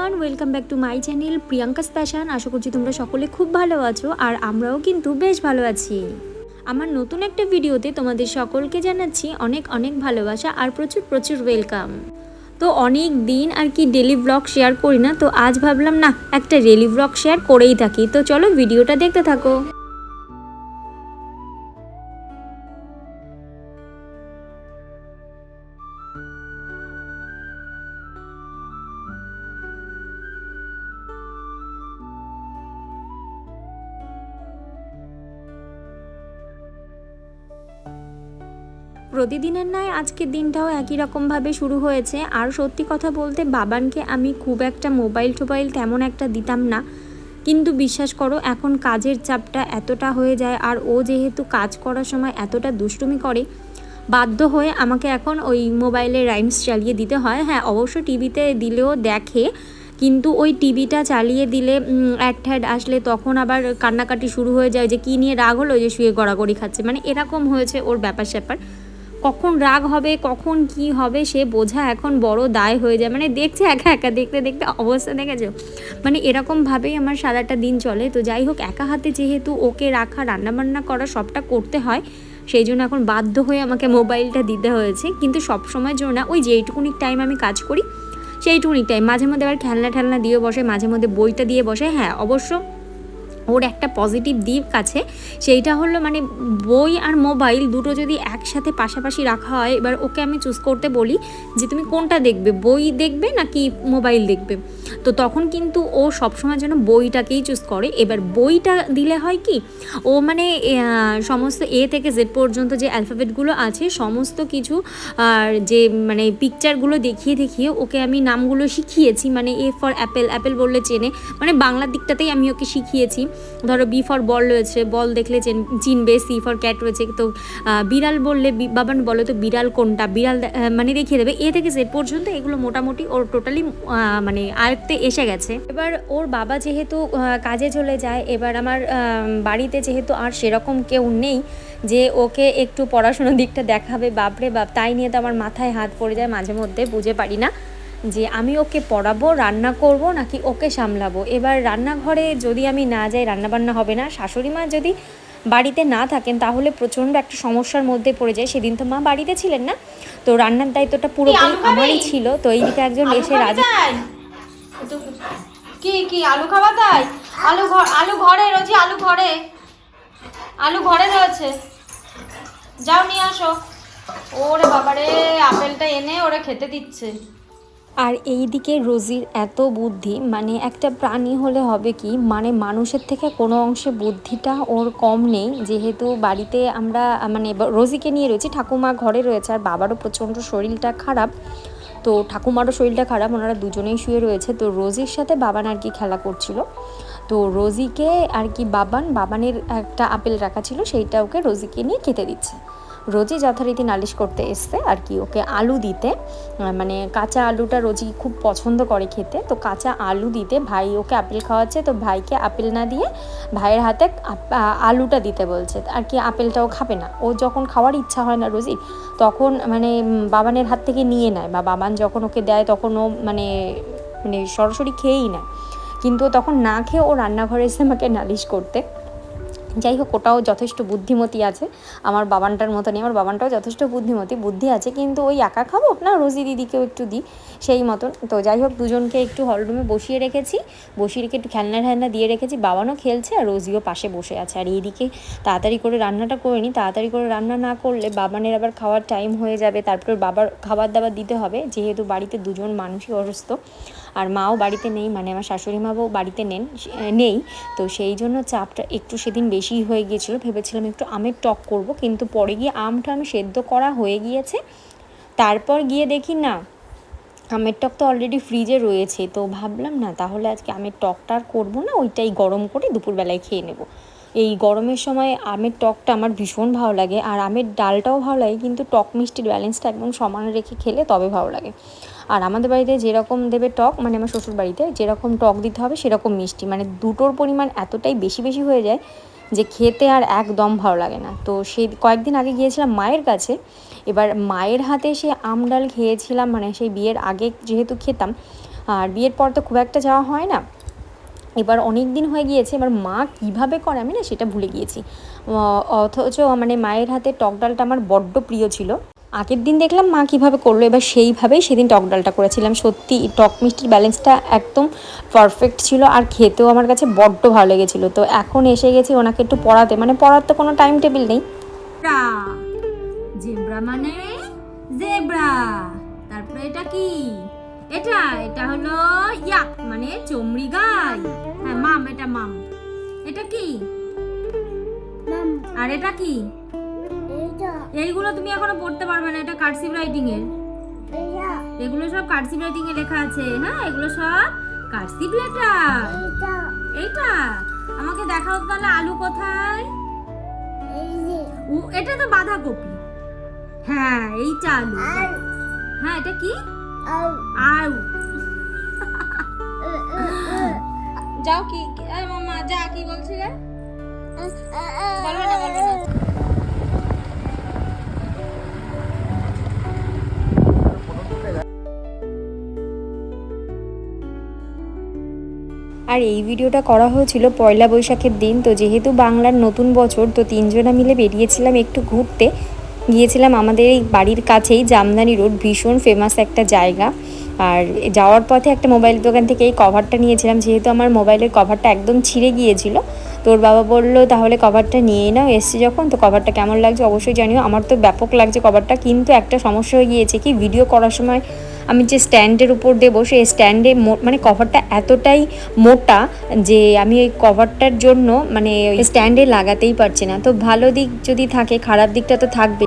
Everyone welcome back to my channel Priyanka স্প্যাশান আশা করছি তোমরা সকলে খুব ভালো আছো আর আমরাও কিন্তু বেশ ভালো আছি। আমার নতুন একটা ভিডিওতে তোমাদের সকলকে জানাচ্ছি অনেক অনেক ভালোবাসা আর প্রচুর প্রচুর ওয়েলকাম তো অনেক দিন আর কি ডেলি ব্লগ শেয়ার করি না, তো আজ ভাবলাম না, একটা ডেলি ব্লগ শেয়ার করেই থাকি। তো চলো ভিডিওটা দেখতে থাকো। প্রতিদিনের নয় আজকের দিনটাও একই রকমভাবে শুরু হয়েছে। আর সত্যি কথা বলতে বাবানকে আমি খুব একটা মোবাইল টোবাইল তেমন একটা দিতাম না। কিন্তু বিশ্বাস করো, এখন কাজের চাপটা এতটা হয়ে যায় আর ও যেহেতু কাজ করার সময় এতটা দুষ্টুমি করে, বাধ্য হয়ে আমাকে এখন ওই মোবাইলে রাইমস চালিয়ে দিতে হয়। হ্যাঁ অবশ্য টিভিতে দিলেও দেখে, কিন্তু ওই টিভিটা চালিয়ে দিলে অ্যাড ঠ্যাড আসলে তখন আবার কান্নাকাটি শুরু হয়ে যায় যে, কী নিয়ে রাগ হলো যে শুয়ে গড়াগড়ি খাচ্ছে? মানে এরকম হয়েছে ওর ব্যাপার স্যাপার কখন রাগ হবে, কখন কি হবে, সে বোঝা এখন বড় দায় হয়ে যায়। মানে দেখছে একা একা, দেখতে দেখতে অবস্থা দেখেছ মানে এরকমভাবেই আমার সারাটা দিন চলে। তো যাই হোক, একা হাতে যেহেতু ওকে রাখা, রান্নাবান্না করা সবটা করতে হয়, সেই জন্য এখন বাধ্য হয়ে আমাকে মোবাইলটা দিতে হয়েছে। কিন্তু সব সময়ের জন্য না, ওই যেইটুকুনি টাইম আমি কাজ করি সেইটুকুনি টাইম মাঝে মধ্যে আবার খেলনা ঠেলনা দিয়ে বসে মাঝে মধ্যে বইটা দিয়ে বসে। হ্যাঁ অবশ্য ওর একটা পজিটিভ দিক আছে, সেইটা হলো মানে বই আর মোবাইল দুটো যদি একসাথে পাশাপাশি রাখা হয়, এবার ওকে আমি চুজ করতে বলি যে তুমি কোনটা দেখবে, বই দেখবে নাকি মোবাইল দেখবে? তো তখন কিন্তু ও সবসময় যেন বইটাকেই চুজ করে। এবার বইটা দিলে হয় কি, ও মানে সমস্ত এ থেকে জেড পর্যন্ত যে অ্যালফাবেটগুলো আছে, সমস্ত কিছু আর যে মানে পিকচারগুলো দেখিয়ে দেখিয়ে ওকে আমি নামগুলো শিখিয়েছি মানে এ ফর অ্যাপেল অ্যাপেল বললে চেনে। মানে বাংলার দিকটাতেই আমি ওকে শিখিয়েছি। ধরো বি ফর বল রয়েছে বল দেখলে চিনবে সি ফর ক্যাট রয়েছে, তো বিড়াল বললে বাবান বলো তো বিড়াল কোনটা? বিড়াল মানে দেখিয়ে দেবে, এ থেকে জেড পর্যন্ত এগুলো মোটামুটি ওর টোটালি মানে আয়ত্তে এসে গেছে। এবার ওর বাবা যেহেতু কাজে চলে যায়, এবার আমার বাড়িতে যেহেতু আর সেরকম কেউ নেই যে ওকে একটু পড়াশোনার দিকটা দেখাবে, বাপরে বাপ, তাই নিয়ে তো আমার মাথায় হাত পড়ে যায়, মাঝে মধ্যে বুঝে পারি না। যে আমি ওকে পড়াবো রান্না করব নাকি ওকে সামলাবো? এবার রান্নাঘরে যদি আমি না যাই রান্নাবান্না হবে না। শাশুড়ি মা যদি বাড়িতে না থাকেন তাহলে প্রচণ্ড একটা সমস্যার মধ্যে পড়ে যায়। সেদিন তো মা বাড়িতে ছিলেন না। তো রান্নার দায়িত্বটা পুরোপুরি আমারই ছিল। তো এইদিকে একজন এসে রাজি কি কি আলু খাওয়া তাই? আলু ঘর আলু ঘরে রোজি আলু ঘরে। আলু ঘরে রয়েছে। যাও নিয়ে আসো। ওরে বাবারে আপেলটা এনে ওরা খেতে দিচ্ছে। আর এই দিকে রোজির এত বুদ্ধি মানে একটা প্রাণী হলে হবে কি মানে মানুষের থেকে কোনো অংশে বুদ্ধিটা ওর কম নেই। যেহেতু বাড়িতে আমরা মানে রোজিকে নিয়ে রয়েছি, ঠাকুমা ঘরে রয়েছে আর বাবারও প্রচণ্ড শরীরটা খারাপ। তো ঠাকুমারও শরীরটা খারাপ, ওনারা দুজনেই শুয়ে রয়েছে। তো রোজির সাথে বাবান আর কি খেলা করছিল। তো রোজিকে আর কি বাবান, বাবানের একটা আপেল রাখা ছিল, সেইটা ওকে রোজিকে নিয়ে খেতে দিচ্ছে। রোজই যথারীতি নালিশ করতে এসছে আর কি, ওকে আলু দিতে। মানে কাঁচা আলুটা রোজই খুব পছন্দ করে খেতে। তো কাঁচা আলু দিতে, ভাই ওকে আপেল খাওয়াচ্ছে, তো ভাইকে আপেল না দিয়ে ভাইয়ের হাতে আলুটা দিতে বলছে। আর কি আপেলটাও খাবে না। ও যখন খাওয়ার ইচ্ছা হয় না রোজি তখন মানে বাবানের হাত থেকে নিয়ে নেয় বা বাবান যখন ওকে দেয় তখন ও মানে মানে সরাসরি খেয়েই নেয়। কিন্তু তখন না খেয়ে ও রান্নাঘরে এসে আমাকে নালিশ করতে যাই হোক, ওটাও যথেষ্ট বুদ্ধিমতী আছে। আমার বাবানটার মতনই আমার বাবানটাও যথেষ্ট বুদ্ধিমতী, বুদ্ধি আছে, কিন্তু ওই একা খাব? না, রোজি দিদিকেও একটু দিই, সেই মতন। তো যাই হোক, দুজনকে একটু হলরুমে বসিয়ে রেখেছি। বসিয়ে রেখে একটু খেলনা ঠেলনা দিয়ে রেখেছি। বাবানও খেলছে আর রোজিও পাশে বসে আছে। আর এইদিকে তাড়াতাড়ি করে রান্নাটা করে নিই। তাড়াতাড়ি করে রান্না না করলে বাবানের আবার খাওয়ার টাইম হয়ে যাবে। তারপর বাবার খাবার দাবার দিতে হবে। যেহেতু বাড়িতে দুজন মানুষই অসুস্থ আর মাও বাড়িতে নেই মানে আমার শাশুড়ি মাও বাড়িতে নেন নেই। তো সেই জন্য চাপটা একটু সেদিন বেশি হয়ে গিয়েছিল। ভেবেছিলাম একটু আমের টক করব, কিন্তু পরে গিয়ে আমটা আমি সেদ্ধ করা হয়ে গিয়েছে। তারপর গিয়ে দেখি না, আমের টক তো অলরেডি ফ্রিজে রয়েছে। তো ভাবলাম না, তাহলে আজকে আমের টকটা আর করব না, ওইটাই গরম করে দুপুরবেলায় খেয়ে নেব। এই গরমের সময় আমের টকটা আমার ভীষণ ভালো লাগে, আর আমের ডালটাও ভালো লাগে, কিন্তু টক মিষ্টির ব্যালেন্সটা একদম সমান রেখে খেলে তবে ভালো লাগে। আর আমাদের বাড়িতে যেরকম দেবে টক মানে আমার শ্বশুর বাড়িতে যেরকম টক দিতে হবে সেরকম মিষ্টি মানে দুটোর পরিমাণ এতটাই বেশি বেশি হয়ে যায় যে খেতে আর একদম ভালো লাগে না। তো সেই কয়েকদিন আগে গিয়েছিলাম মায়ের কাছে, এবার মায়ের হাতে সে আম ডাল খেয়েছিলাম মানে সেই বিয়ের আগে যেহেতু খেতাম, আর বিয়ের পর তো খুব একটা যাওয়া হয় না। এবার অনেক দিন হয়ে গিয়েছে, এবার মা কীভাবে করে আমি না সেটা ভুলে গিয়েছি। অথচ মানে মায়ের হাতে টক ডালটা আমার বড্ড প্রিয় ছিল। আগের দিন দেখলাম মা কীভাবে করল, এবার সেইভাবেই সেদিন টক ডালটা করেছিলাম। সত্যি টক মিষ্টির ব্যালেন্সটা একদম পারফেক্ট ছিল আর খেতেও আমার কাছে বড্ড ভালো লেগেছিলো। তো এখন এসে গেছি ওনাকে একটু পড়াতে। মানে পড়ার তো কোনো টাইম টেবিল নেই। জেব্রা মানে? জেব্রা, তারপরে এটা কি? এটা এটা হলো ইয়াক মানে চমড়ি গাই। হ্যাঁ মাম এটা মাম। এটা কি? আর এটা কি? এইগুলো তুমি এখনও পড়তে পারবে না এটা কার্সিভ রাইটিং এর। এগুলো সব কার্সিভ রাইটিং এ লেখা আছে হ্যাঁ? এগুলো সব কার্সিভ লেটার এইটা। আমাকে দেখাও তাহলে আলু কোথায়? এটা তো বাঁধাকপি। হ্যাঁ এইটা আলু। হ্যাঁ এটা কি? যাও কি মামা, যা, কি বলছিলে আর এই ভিডিওটা করা হয়েছিল পয়লা বৈশাখের দিন, তো যেহেতু বাংলার নতুন বছর, তো তিনজনা মিলে বেরিয়েছিলাম একটু ঘুরতে। গিয়েছিলাম আমাদের এই বাড়ির কাছেই জামদানি রোড, ভীষণ ফেমাস একটা জায়গা। আর যাওয়ার পথে একটা মোবাইল দোকান থেকে এই কভারটা নিয়েছিলাম, যেহেতু আমার মোবাইলের কভারটা একদম ছিঁড়ে গিয়েছিল। তোর বাবা বলল, তাহলে কভারটা নিয়ে নাও। এসছে যখন, তো কভারটা কেমন লাগছে অবশ্যই জানিও। আমার তো ব্যাপক লাগছে কভারটা কিন্তু একটা সমস্যা হয়ে গিয়েছে কি ভিডিও করার সময় আমি যে স্ট্যান্ডের উপর দেবো, সেই স্ট্যান্ডে মানে কভারটা এতটাই মোটা যে আমি ওই কভারটার জন্য মানে স্ট্যান্ডে লাগাতেই পারছি না। তো ভালো দিক যদি থাকে, খারাপ দিকটা তো থাকবে